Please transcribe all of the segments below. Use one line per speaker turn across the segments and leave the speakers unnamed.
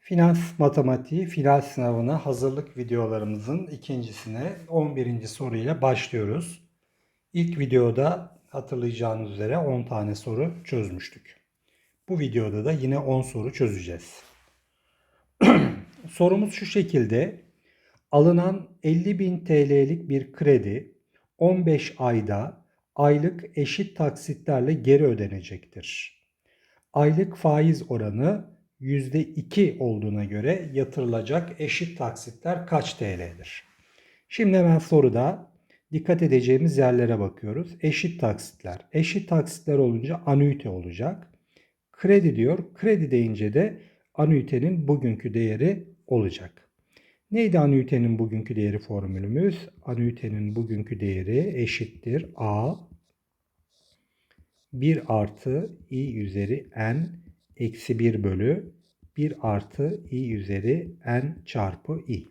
Finans matematiği final sınavına hazırlık videolarımızın ikincisine 11. soruyla başlıyoruz. İlk videoda hatırlayacağınız üzere 10 tane soru çözmüştük. Bu videoda da yine 10 soru çözeceğiz. Sorumuz şu şekilde. Alınan 50.000 TL'lik bir kredi 15 ayda aylık eşit taksitlerle geri ödenecektir. Aylık faiz oranı %2 olduğuna göre yatırılacak eşit taksitler kaç TL'dir? Şimdi hemen soruda dikkat edeceğimiz yerlere bakıyoruz. Eşit taksitler. Eşit taksitler olunca anüite olacak. Kredi diyor. Kredi deyince de anüitenin bugünkü değeri olacak. Neydi anüitenin bugünkü değeri formülümüz? Anüitenin bugünkü değeri eşittir A 1 artı i üzeri n eksi 1 bölü 1 artı i üzeri n çarpı i.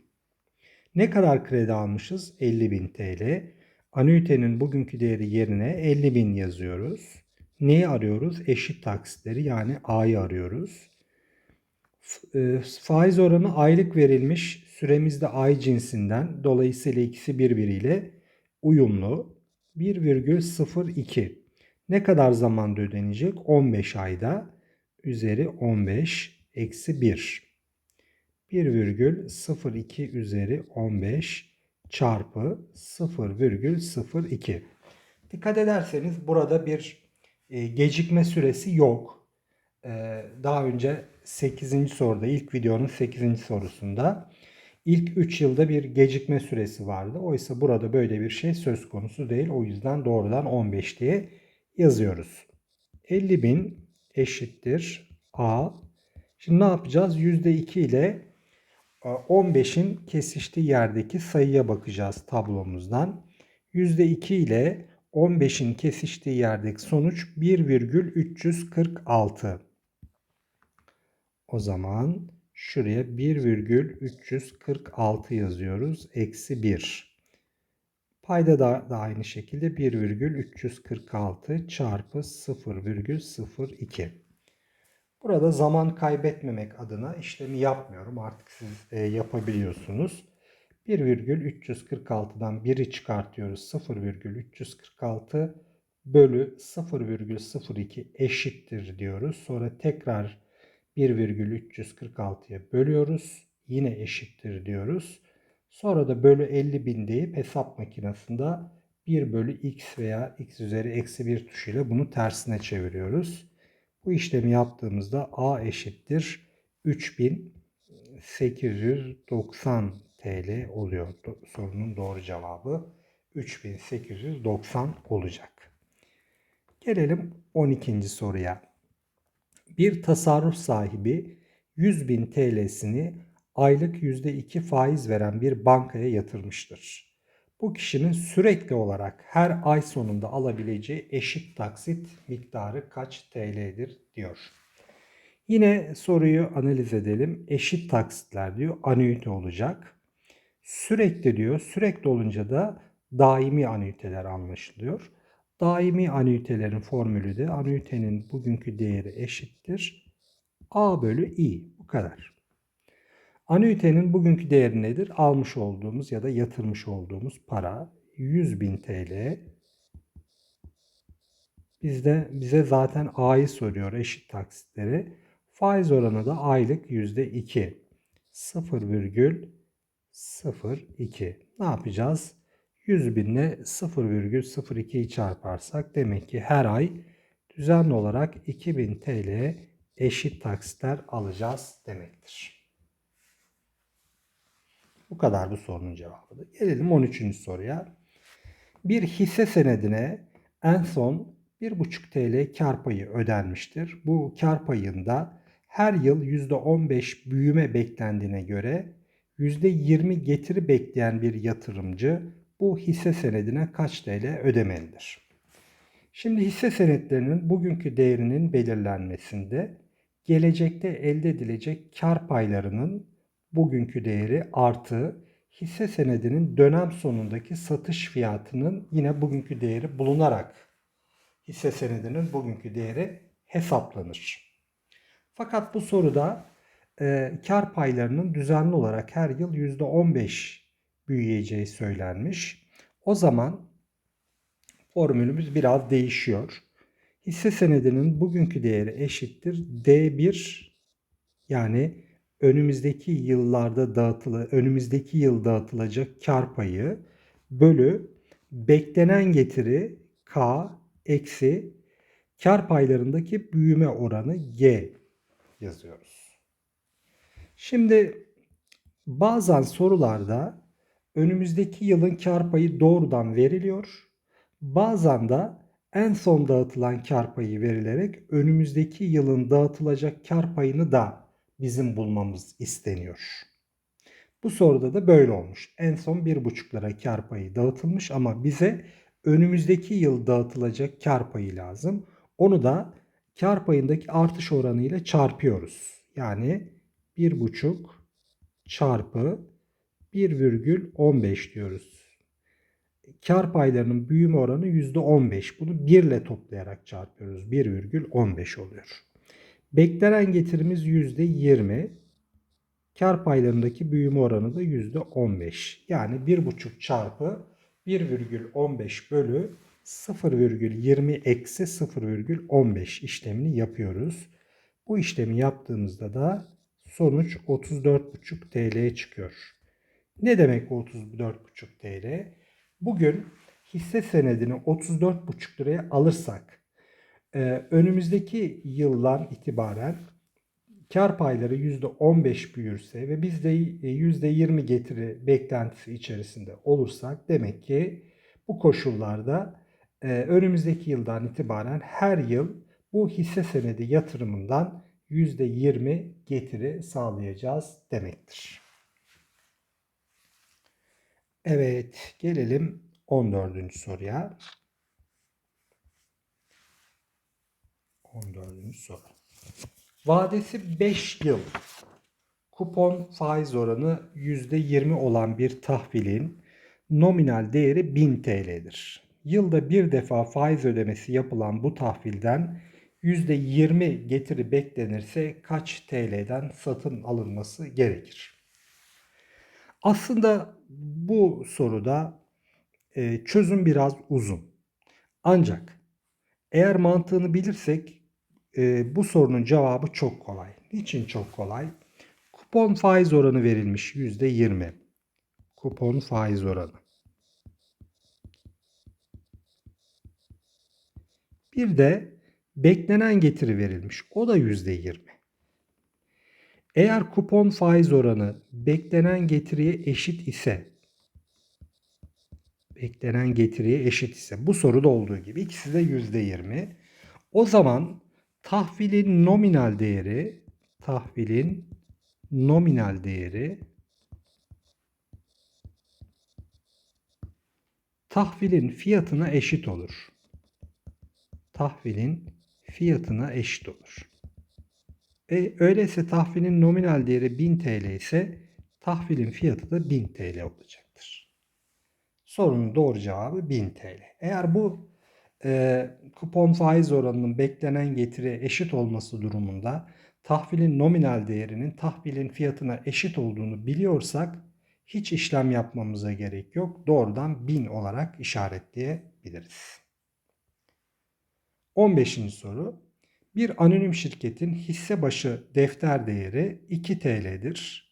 Ne kadar kredi almışız? 50.000 TL. Anüitenin bugünkü değeri yerine 50.000 yazıyoruz. Neyi arıyoruz? Eşit taksitleri yani A'yı arıyoruz. E, Faiz oranı aylık verilmiş. Süremiz de ay cinsinden. Dolayısıyla ikisi birbiriyle uyumlu. 1,02. Ne kadar zamanda ödenecek? 15 ayda. Üzeri 15 eksi 1. 1,02 üzeri 15 çarpı 0,02. Dikkat ederseniz burada bir e, gecikme süresi yok. E, daha önce 8. soruda ilk videonun 8. sorusunda ilk 3 yılda bir gecikme süresi vardı. Oysa burada böyle bir şey söz konusu değil. O yüzden doğrudan 15 diye yazıyoruz. 50.000 eşittir A. Şimdi ne yapacağız? %2 ile e, 15'in kesiştiği yerdeki sayıya bakacağız tablomuzdan. %2 ile 15'in kesiştiği yerdeki sonuç 1,346. O zaman şuraya 1,346 yazıyoruz. Eksi 1. Payda da, da aynı şekilde 1,346 çarpı 0,02. Burada zaman kaybetmemek adına işlemi yapmıyorum. Artık siz e, yapabiliyorsunuz. 1,346'dan 1'i çıkartıyoruz. 0,346 bölü 0,02 eşittir diyoruz. Sonra tekrar 1,346'ya bölüyoruz. Yine eşittir diyoruz. Sonra da bölü 50 bin deyip hesap makinesinde 1 bölü x veya x üzeri eksi 1 tuşuyla bunu tersine çeviriyoruz. Bu işlemi yaptığımızda a eşittir 3890 TL oluyor. Sorunun doğru cevabı 3890 olacak. Gelelim 12. soruya. Bir tasarruf sahibi 100.000 TL'sini aylık %2 faiz veren bir bankaya yatırmıştır. Bu kişinin sürekli olarak her ay sonunda alabileceği eşit taksit miktarı kaç TL'dir diyor. Yine soruyu analiz edelim. Eşit taksitler diyor. Anüite olacak. Sürekli diyor. Sürekli olunca da daimi anüiteler anlaşılıyor. Daimi anüitelerin formülü de anüitenin bugünkü değeri eşittir. A bölü I. Bu kadar. Anüitenin bugünkü değeri nedir? Almış olduğumuz ya da yatırmış olduğumuz para 100.000 TL. Bizde bize zaten A'yı soruyor eşit taksitleri. Faiz oranı da aylık %2. 0,02. Ne yapacağız? 100 binle 0,02'yi çarparsak demek ki her ay düzenli olarak 2000 TL eşit taksitler alacağız demektir. Bu kadar bu sorunun cevabı. Gelelim 13. soruya. Bir hisse senedine en son 1,5 TL kar payı ödenmiştir. Bu kar payında her yıl %15 büyüme beklendiğine göre %20 getiri bekleyen bir yatırımcı bu hisse senedine kaç TL ödemelidir? Şimdi hisse senetlerinin bugünkü değerinin belirlenmesinde gelecekte elde edilecek kar paylarının bugünkü değeri artı hisse senedinin dönem sonundaki satış fiyatının yine bugünkü değeri bulunarak hisse senedinin bugünkü değeri hesaplanır. Fakat bu soruda e, kar paylarının düzenli olarak her yıl %15 büyüyeceği söylenmiş. O zaman formülümüz biraz değişiyor. Hisse senedinin bugünkü değeri eşittir D1 yani önümüzdeki yıllarda dağıtılı önümüzdeki yıl dağıtılacak kar payı bölü beklenen getiri K eksi kar paylarındaki büyüme oranı G yazıyoruz. Şimdi bazen sorularda önümüzdeki yılın kar payı doğrudan veriliyor. Bazen de en son dağıtılan kar payı verilerek önümüzdeki yılın dağıtılacak kar payını da bizim bulmamız isteniyor. Bu soruda da böyle olmuş. En son 1,5 lira kar payı dağıtılmış ama bize önümüzdeki yıl dağıtılacak kar payı lazım. Onu da kar payındaki artış oranı ile çarpıyoruz. Yani 1,5 çarpı 1,15 diyoruz. Kar paylarının büyüme oranı %15. Bunu 1 ile toplayarak çarpıyoruz. 1,15 oluyor. Beklenen getirimiz %20. Kar paylarındaki büyüme oranı da %15. Yani 1,5 çarpı 1,15 bölü 0,20 eksi 0,15 işlemini yapıyoruz. Bu işlemi yaptığımızda da sonuç 34,5 TL'ye çıkıyor. Ne demek bu 34,5 TL? Bugün hisse senedini 34,5 liraya alırsak önümüzdeki yıldan itibaren kar payları %15 büyürse ve biz de %20 getiri beklentisi içerisinde olursak demek ki bu koşullarda e, önümüzdeki yıldan itibaren her yıl bu hisse senedi yatırımından %20 getiri sağlayacağız demektir. Evet, gelelim 14. soruya. 14. soru. Vadesi 5 yıl. Kupon faiz oranı %20 olan bir tahvilin nominal değeri 1000 TL'dir. Yılda bir defa faiz ödemesi yapılan bu tahvilden %20 getiri beklenirse kaç TL'den satın alınması gerekir? Aslında bu soruda e, çözüm biraz uzun. Ancak eğer mantığını bilirsek e, bu sorunun cevabı çok kolay. Niçin çok kolay? Kupon faiz oranı verilmiş %20. Kupon faiz oranı. Bir de beklenen getiri verilmiş. O da %20. Eğer kupon faiz oranı beklenen getiriye eşit ise beklenen getiriye eşit ise bu soruda olduğu gibi ikisi de %20. O zaman tahvilin nominal değeri tahvilin nominal değeri tahvilin fiyatına eşit olur. Tahvilin fiyatına eşit olur. E, öyleyse tahvilin nominal değeri 1000 TL ise tahvilin fiyatı da 1000 TL olacaktır. Sorunun doğru cevabı 1000 TL. Eğer bu e, kupon faiz oranının beklenen getiri eşit olması durumunda tahvilin nominal değerinin tahvilin fiyatına eşit olduğunu biliyorsak hiç işlem yapmamıza gerek yok. Doğrudan 1000 olarak işaretleyebiliriz. 15. soru. Bir anonim şirketin hisse başı defter değeri 2 TL'dir.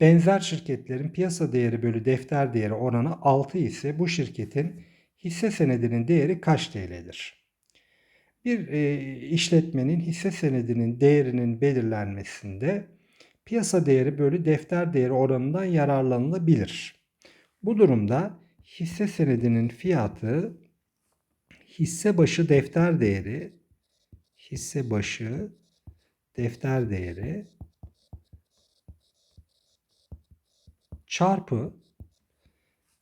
Benzer şirketlerin piyasa değeri bölü defter değeri oranı 6 ise bu şirketin hisse senedinin değeri kaç TL'dir? Bir e, işletmenin hisse senedinin değerinin belirlenmesinde piyasa değeri bölü defter değeri oranından yararlanılabilir. Bu durumda hisse senedinin fiyatı hisse başı defter değeri hisse başı defter değeri çarpı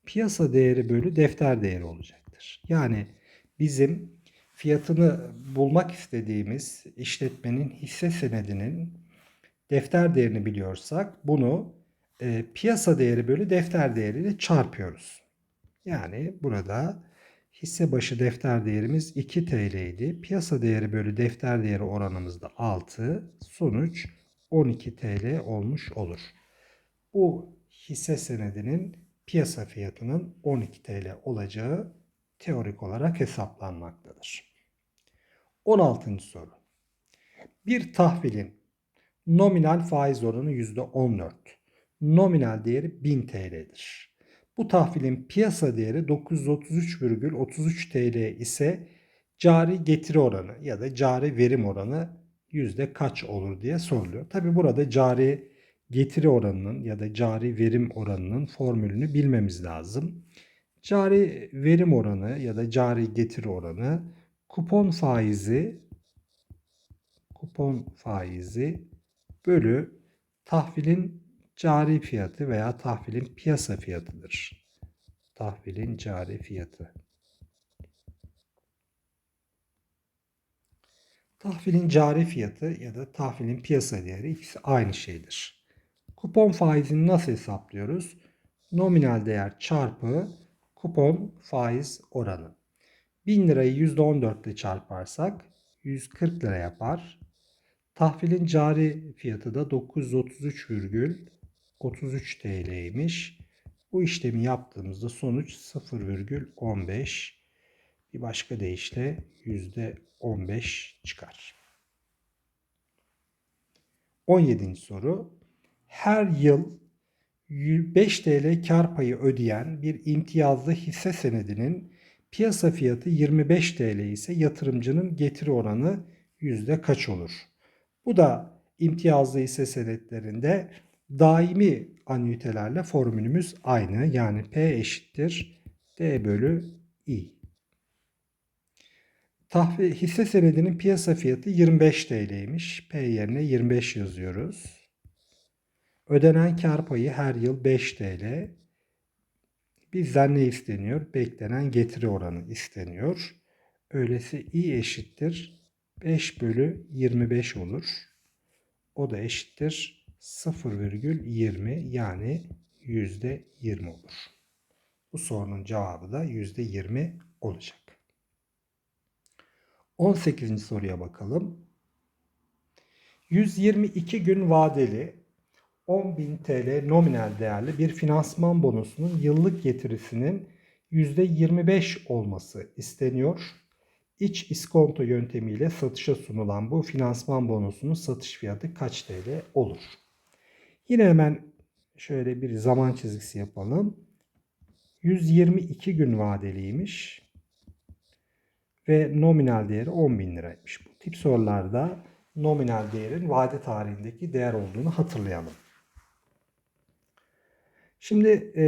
piyasa değeri bölü defter değeri olacaktır. Yani bizim fiyatını bulmak istediğimiz işletmenin hisse senedinin defter değerini biliyorsak bunu e, piyasa değeri bölü defter değeriyle çarpıyoruz. Yani burada Hisse başı defter değerimiz 2 TL idi. Piyasa değeri bölü defter değeri oranımız da 6. Sonuç 12 TL olmuş olur. Bu hisse senedinin piyasa fiyatının 12 TL olacağı teorik olarak hesaplanmaktadır. 16. soru. Bir tahvilin nominal faiz oranı %14. Nominal değeri 1000 TL'dir. Bu tahvilin piyasa değeri 933,33 TL ise cari getiri oranı ya da cari verim oranı yüzde kaç olur diye soruluyor. Tabi burada cari getiri oranının ya da cari verim oranının formülünü bilmemiz lazım. Cari verim oranı ya da cari getiri oranı kupon faizi kupon faizi bölü tahvilin cari fiyatı veya tahvilin piyasa fiyatıdır. Tahvilin cari fiyatı. Tahvilin cari fiyatı ya da tahvilin piyasa değeri ikisi aynı şeydir. Kupon faizini nasıl hesaplıyoruz? Nominal değer çarpı kupon faiz oranı. 1000 lirayı %14 ile çarparsak 140 lira yapar. Tahvilin cari fiyatı da 933,33 TL'ymiş. Bu işlemi yaptığımızda sonuç 0,15 bir başka deyişle %15 çıkar. 17. soru. Her yıl 5 TL kar payı ödeyen bir imtiyazlı hisse senedinin piyasa fiyatı 25 TL ise yatırımcının getiri oranı yüzde kaç olur? Bu da imtiyazlı hisse senetlerinde daimi anüitelerle formülümüz aynı. Yani P eşittir D bölü I. Tahvil hisse senedinin piyasa fiyatı 25 TL'ymiş. P yerine 25 yazıyoruz. Ödenen kar payı her yıl 5 TL. Bizden ne isteniyor? Beklenen getiri oranı isteniyor. Öyleyse i eşittir 5 bölü 25 olur. O da eşittir 0,20 yani %20 olur. Bu sorunun cevabı da %20 olacak. 18. soruya bakalım. 122 gün vadeli 10.000 TL nominal değerli bir finansman bonosunun yıllık getirisinin %25 olması isteniyor. İç iskonto yöntemiyle satışa sunulan bu finansman bonosunun satış fiyatı kaç TL olur? Yine hemen şöyle bir zaman çizgisi yapalım. 122 gün vadeliymiş ve nominal değeri 10 bin liraymış. Bu tip sorularda nominal değerin vade tarihindeki değer olduğunu hatırlayalım. Şimdi e,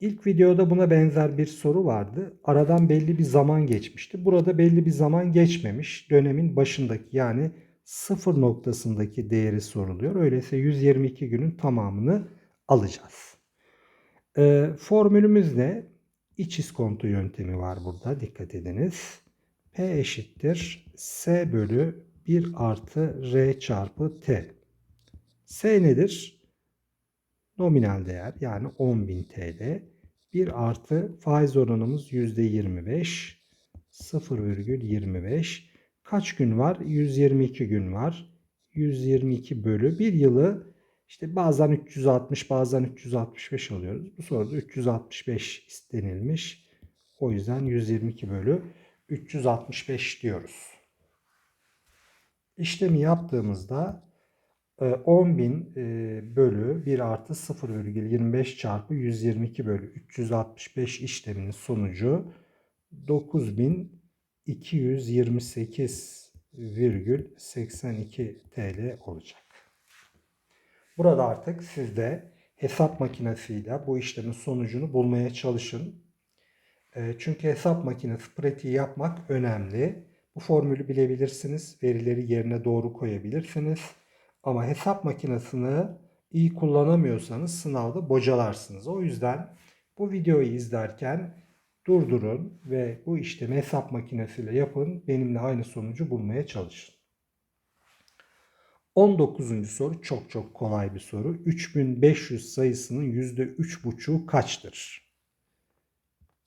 ilk videoda buna benzer bir soru vardı. Aradan belli bir zaman geçmişti. Burada belli bir zaman geçmemiş. Dönemin başındaki yani sıfır noktasındaki değeri soruluyor. Öyleyse 122 günün tamamını alacağız. E, formülümüz ne? İç iskonto yöntemi var burada. Dikkat ediniz. P eşittir S bölü 1 artı R çarpı T. S nedir? Nominal değer yani 10.000 TL. 1 artı faiz oranımız %25. 0,25. Kaç gün var? 122 gün var. 122 bölü 1 yılı işte bazen 360 bazen 365 alıyoruz. Bu soruda 365 istenilmiş. O yüzden 122 bölü 365 diyoruz. İşlemi yaptığımızda 10.000 e, e, bölü 1 artı 0,25 çarpı 122 bölü 365 işleminin sonucu 9228,82 TL olacak. Burada artık siz de hesap makinesiyle bu işlemin sonucunu bulmaya çalışın. Ee, çünkü hesap makinesi pratiği yapmak önemli. Bu formülü bilebilirsiniz. Verileri yerine doğru koyabilirsiniz. Ama hesap makinesini iyi kullanamıyorsanız sınavda bocalarsınız. O yüzden bu videoyu izlerken durdurun ve bu işlemi hesap makinesiyle yapın. Benimle aynı sonucu bulmaya çalışın. 19. soru çok çok kolay bir soru. 3500 sayısının %3,5'u kaçtır?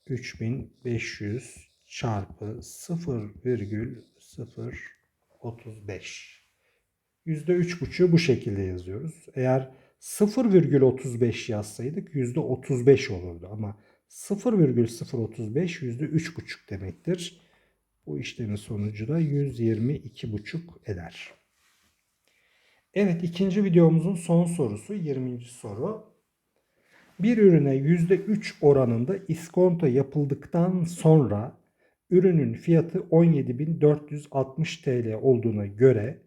3500 çarpı 0,035. %3,5'ü bu şekilde yazıyoruz. Eğer 0,35 yazsaydık %35 olurdu ama 0,035 %3,5 demektir. Bu işlemin sonucu da 122,5 eder. Evet ikinci videomuzun son sorusu 20. soru. Bir ürüne %3 oranında iskonto yapıldıktan sonra ürünün fiyatı 17.460 TL olduğuna göre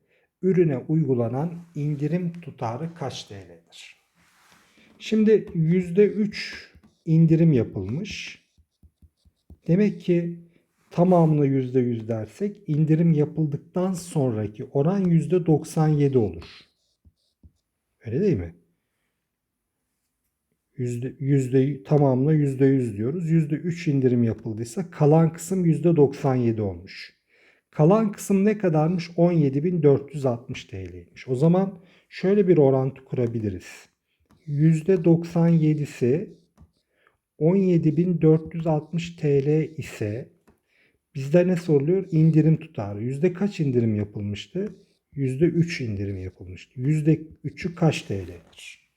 ürüne uygulanan indirim tutarı kaç TL'dir? Şimdi %3 indirim yapılmış. Demek ki tamamına %100 dersek indirim yapıldıktan sonraki oran %97 olur. Öyle değil mi? Yüzde, yüzde, tamamına %100 diyoruz. %3 indirim yapıldıysa kalan kısım %97 olmuş. Kalan kısım ne kadarmış? 17.460 TL'ymiş. O zaman şöyle bir orantı kurabiliriz. %97'si 17.460 TL ise bizde ne soruluyor? İndirim tutarı. Yüzde kaç indirim yapılmıştı? Yüzde 3 indirim yapılmıştı. Yüzde 3'ü kaç TL'dir?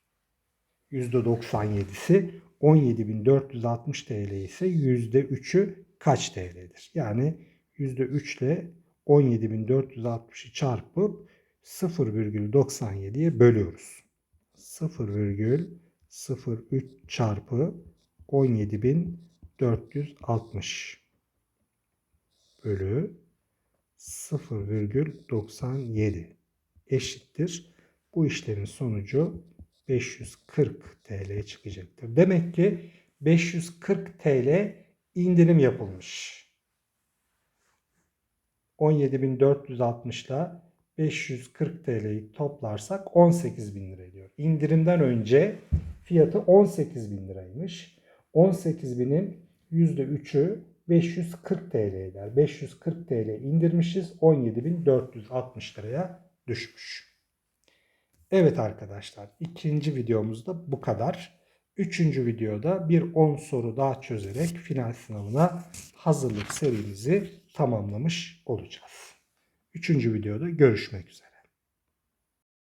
Yüzde 97'si 17.460 TL ise yüzde 3'ü kaç TL'dir? Yani 3 ile 17.460'ı çarpıp 0,97'ye bölüyoruz. 0,03 çarpı 17.460 bölü 0,97 eşittir. Bu işlemin sonucu 540 TL çıkacaktır. Demek ki 540 TL indirim yapılmış. 17.460 ile 540 TL'yi toplarsak 18.000 lira ediyor. İndirimden önce fiyatı 18.000 liraymış. 18.000'in %3'ü 540 TL eder. 540 TL indirmişiz. 17.460 liraya düşmüş. Evet arkadaşlar ikinci videomuzda bu kadar. Üçüncü videoda bir 10 soru daha çözerek final sınavına hazırlık serimizi tamamlamış olacağız. Üçüncü videoda görüşmek üzere.